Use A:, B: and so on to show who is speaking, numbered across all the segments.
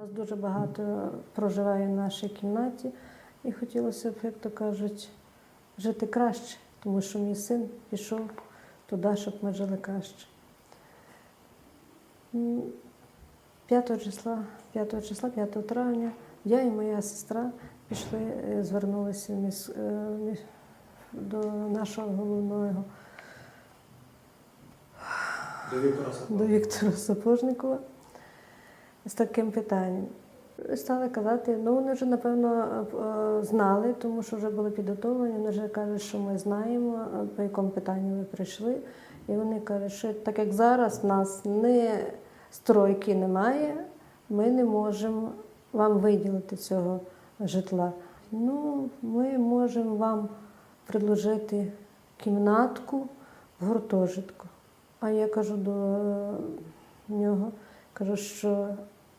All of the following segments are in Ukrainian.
A: Нас дуже багато проживає в нашій кімнаті, і хотілося б, як то кажуть, жити краще, тому що мій син пішов туди, щоб ми жили краще. 5 числа, 5 числа, 5 травня, я і моя сестра пішли, е, звернулися в міс- е, в міс- до нашого головного
B: до Віктора
A: Сапожникова з таким питанням. Стали казати, ну вони вже напевно е, знали, тому що вже були підготовлені. Вони вже кажуть, що ми знаємо, е, по якому питанню ви прийшли. І вони кажуть, що так як зараз нас не стройки немає, ми не можемо вам виділити цього житла. Ну, ми можемо вам предложити кімнатку в гуртожитку. А я кажу до е, нього, кажу, що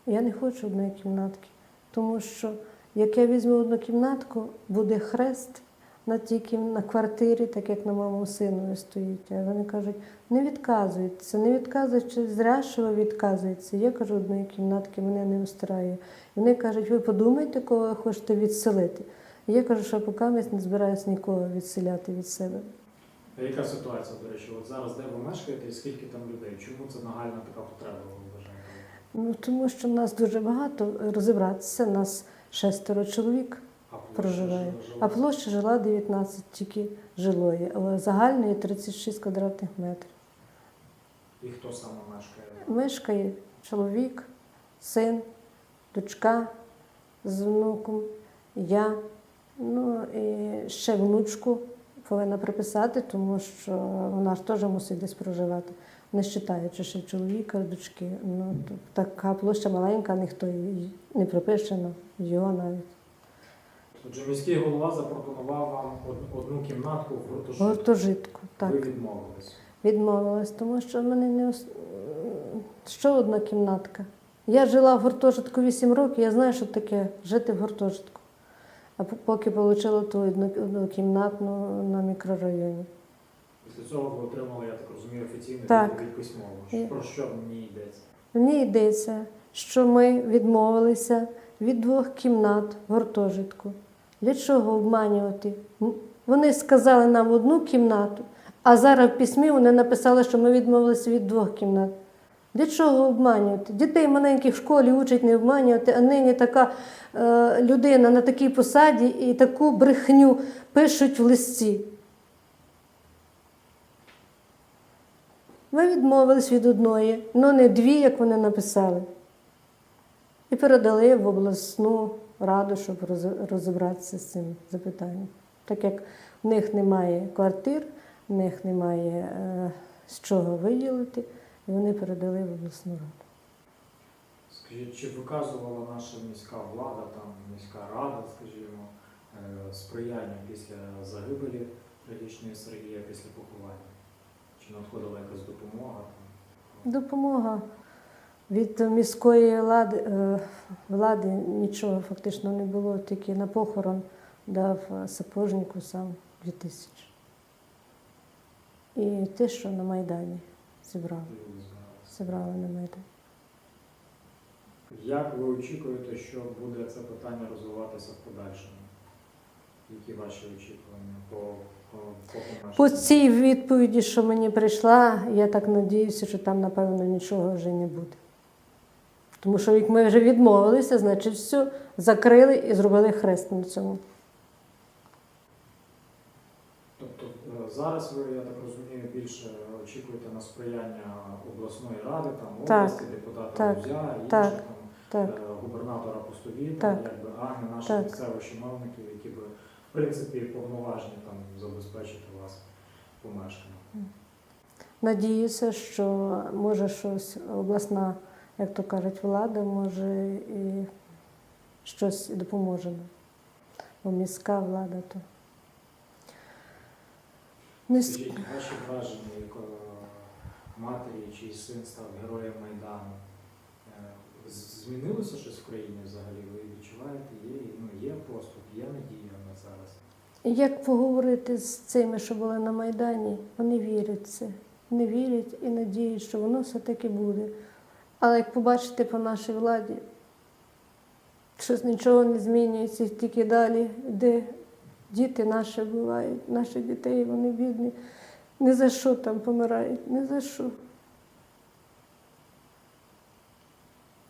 A: я не хочу одної кімнатки, тому що як я візьму одну кімнатку, буде хрест на тій кім- на квартирі, так як на моєму сину стоїть. А вони кажуть, не відказується, не відказується, зря, що ви відказуєтеся. Я кажу, одної кімнатки мене не устраює. Вони кажуть, ви подумайте, кого ви хочете відселити. Я кажу, що поки не збираюся нікого відселяти від себе.
B: А яка ситуація, до речі, от зараз де ви мешкаєте і скільки там людей? Чому це нагальна така потреба?
A: Ну, тому що нас дуже багато розібратися, нас шестеро чоловік
B: А
A: проживає.
B: жила-
A: А площа жила 19 тільки жилої, але загальної 36 квадратних метрів.
B: І хто саме мешкає?
A: Мешкає чоловік, син, дочка з внуком, я. Ну і ще внучку повинна приписати, тому що вона ж теж мусить десь проживати. Не вважаючи ще чоловіка, дочки. Ну, то така площа маленька, ніхто її не припише, ну, його навіть.
B: Отже, міський голова запропонував вам одну кімнатку в гуртожитку.
A: Гуртожитку, так.
B: Ви відмовились.
A: Відмовилась, тому що в мене не ос- що одна кімнатка. Я жила в гуртожитку 8 років, я знаю, що таке жити в гуртожитку. А поки отримала ту одну кімнатну на мікрорайоні.
B: Після цього ви отримали, я так розумію, офіційну
A: Так.
B: відповідь письмово.
A: І-
B: Про що мені йдеться?
A: Мені йдеться, що ми відмовилися від двох кімнат в гуртожитку. Для чого обманювати? Вони сказали нам одну кімнату, а зараз в письмі вони написали, що ми відмовилися від двох кімнат. Для чого обманювати? Дітей маленьких в школі учать не обманювати, а нині така е, людина на такій посаді і таку брехню пишуть в листі. Ми відмовились від одної, але не дві, як вони написали. І передали в обласну раду, щоб розібратися з цим запитанням. Так як в них немає квартир, в них немає е, з чого виділити, і вони передали в обласну раду.
B: Скажіть, чи виказувала наша міська влада, там міська рада, скажімо, е, сприяння після загибелі трагічної Сергія після поховання? Чи надходила якась допомога?
A: Допомога від міської влади, е, влади нічого фактично не було, тільки на похорон дав е, сапожнику сам 2000. І те, що на Майдані зібрали, зібрали на Майдані.
B: Як ви очікуєте, що буде це питання розвиватися в подальшому? Які ваші очікування по, по, по,
A: По цій відповіді, що мені прийшла, я так надіюся, що там, напевно, нічого вже не буде. Тому що як ми вже відмовилися, значить все, закрили і зробили хрест на цьому.
B: Тобто е, зараз ви, я так розумію, більше очікуєте на сприяння обласної ради, там
A: Так,
B: області, депутата
A: так,
B: Гузя, інших
A: так,
B: там
A: Так.
B: е, губернатора Пустовіта,
A: Так.
B: якби, а не наших місцевих чиновників, які би принципі повноважені там забезпечити вас помешканням.
A: Надіюся, що може щось обласна, як то кажуть, влада може і щось допоможе. Бо міська влада то.
B: Скажіть, ваші враження як е, матері, чий син став героєм Майдану. Змінилося щось в країні взагалі? Ви відчуваєте? Є, ну, є поступ, є надія на зараз?
A: Як поговорити з цими, що були на Майдані, вони вірять в це. Не вірять і надіють, що воно все-таки буде. Але як побачите по нашій владі, Щось нічого не змінюється, тільки далі, де діти наші бувають, наші дітей, вони бідні. Ні за що там помирають, ні за що.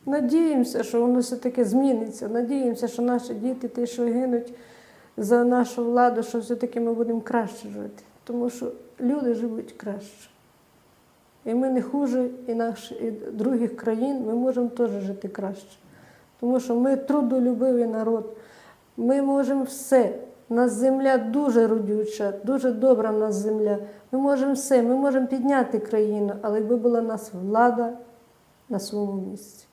A: Надіємося, що воно все-таки зміниться. Надіємося, що наші діти, ті, що гинуть за нашу владу, що все-таки ми будемо краще жити. Тому що люди живуть краще. І ми не хуже і наші, і других країн, ми можемо теж жити краще. Тому що ми трудолюбивий народ. Ми можемо все. Нас земля дуже родюча, дуже добра в нас земля. Ми можемо все, ми можемо підняти країну, але якби була нас влада на своєму місці.